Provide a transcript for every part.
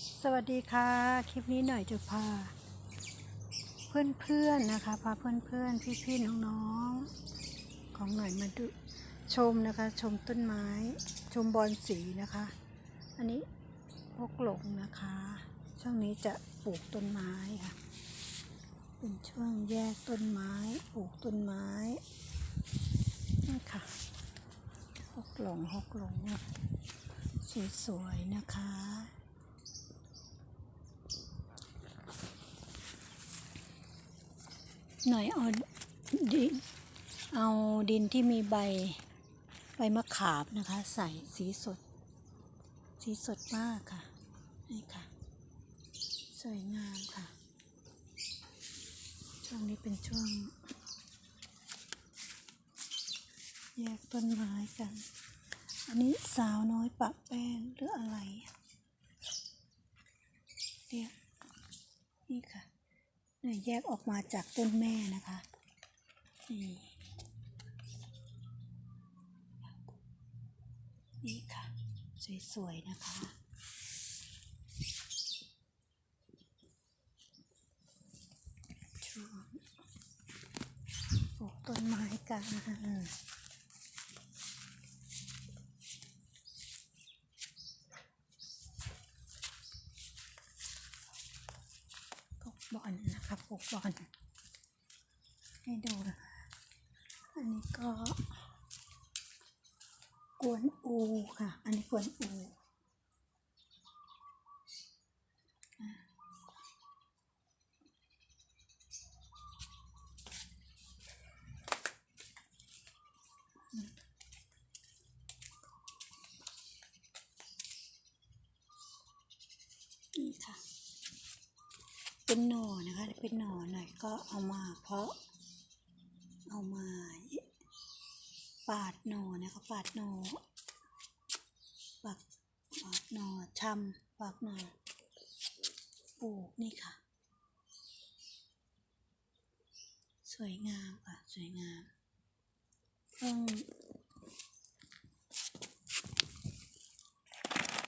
สวัสดีค่ะ คลิปนี้หน่อยจะพา เพื่อนๆนะคะพาเพื่อนๆพี่ๆน้องๆของหน่อยมาดูชมนะคะ ชมต้นไม้ ชมบอนสีนะคะ อันนี้พวกหลงนะคะ ช่วงนี้จะปลูกต้นไม้ค่ะ เป็นช่วงแยกต้นไม้ปลูกต้นไม้นี่ค่ะฮกหลงฮกหลงสวยๆนะคะ หน่อยเอาดินเอาดินที่มีใบใบมะขามนะคะ ใส่สีสด สีสดมากค่ะนี่ค่ะ สวยงามค่ะ ช่วงนี้เป็นช่วง แยกต้นไม้กัน อันนี้สาวน้อยปะแป้งหรืออะไรเดี๋ยวนี่ค่ะ นี่ยแยกออกมาจากต้นแม่นะคะนี่นี่ค่ะ สวยๆ นะคะ ช่วงปลูกต้นไม้กันปลูกบอนนะคะปลูก บอนให้ดูนะคะ อันนี้ก็ กวนอูค่ะ อันนี้กวนอูะนี่ค่ะ เป็นหน่อนะคะเป็นหน่อหน่อยก็เอามาเพาะ เอามาปาดหน่อนะคะปาดหน่อปักปาดหน่อชำปากหน่อปลูกนี่ค่ะ สวยงามค่ะสวยงามเพิ่ง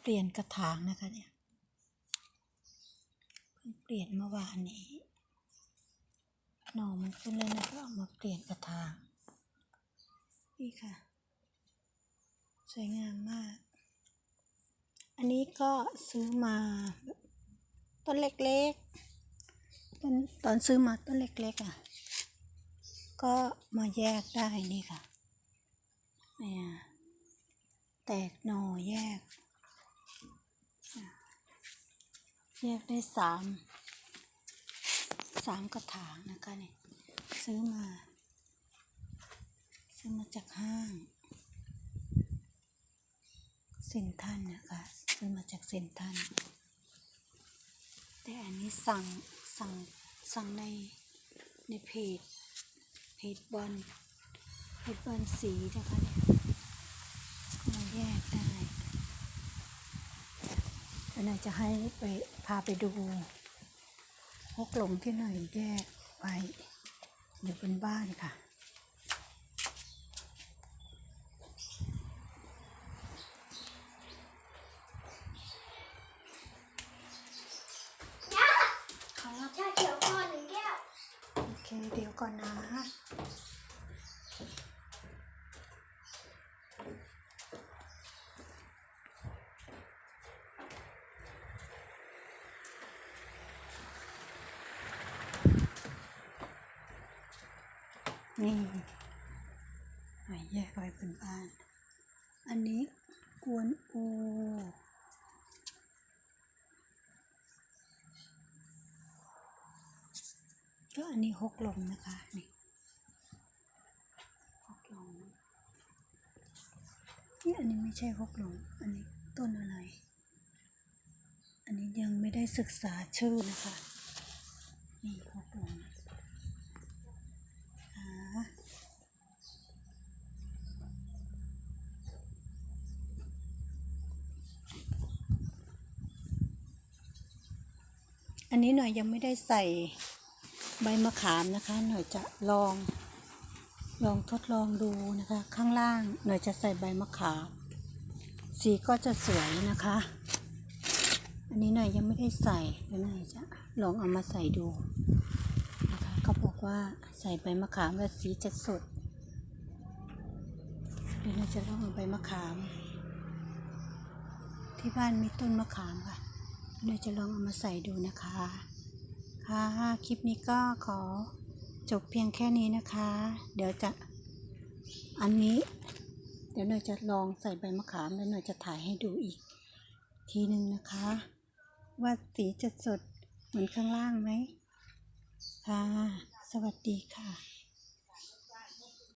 เปลี่ยนกระถางนะคะเนี่ย ลี่ยนเมื่อวานนี้หน่อมันขึ้นแล้วนะก็เอามาเปลี่ยนกระถางนี่ค่ะ สวยงามมาก อันนี้ก็ซื้อมาต้นเล็กๆต้นตอนซื้อมาต้นเล็กๆอะ ก็มาแยกได้นี่ค่ะเนี่ยแตกหน่อแยก แยกได้สาม สามกระถางนะคะเนี่ยซื้อมา ซื้อมาจากห้างเซนทันนะคะซื้อมาจากเซนทันแต่อันนี้สั่งสั่งสั่งในในเพจเพจบอลเพจบอลสีนะคะเนี่ยมาแยกได้แล้วนายจะให้ไปพาไปดู พกหลงที่หน่อยแยกไปอยู่บนบ้านค่ะครับชาเขียวก่อนหนึ่งแก้ว โอเค เดี๋ยวก่อนนะ นี่หอยแยกไว้บนบ้าน อันนี้กวนอูก็อันนี้หกลงนะคะนี่หกลงนี่อันนี้ไม่ใช่หกลง อันนี้ต้นอะไร อันนี้ยังไม่ได้ศึกษาชื่อนะคะ นี่หกลง อันนี้หน่อยยังไม่ได้ใส่ใบมะขามนะคะ หน่อยจะลอง ลองทดลองดูนะคะ ข้างล่างหน่อยจะใส่ใบมะขาม สีก็จะสวยนะคะ อันนี้หน่อยยังไม่ได้ใส่เดี๋ยวหน่อยจะลองเอามาใส่ดูนะคะเขาบอกว่าใส่ใบมะขามแล้วสีจะสดเดี๋ยวหน่อยจะลองเอาใบมะขาม ที่บ้านมีต้นมะขามค่ะ เดี๋ยวจะลองเอามาใส่ดูนะคะ ค่ะ คลิปนี้ก็ขอจบเพียงแค่นี้นะคะ เดี๋ยวจะอันนี้ เดี๋ยวหน่อยจะลองใส่ใบมะขามแล้วหน่อยจะถ่ายให้ดูอีก ทีหนึ่งนะคะ ว่าสีจะสดเหมือนข้างล่างไหมค่ะ สวัสดีค่ะ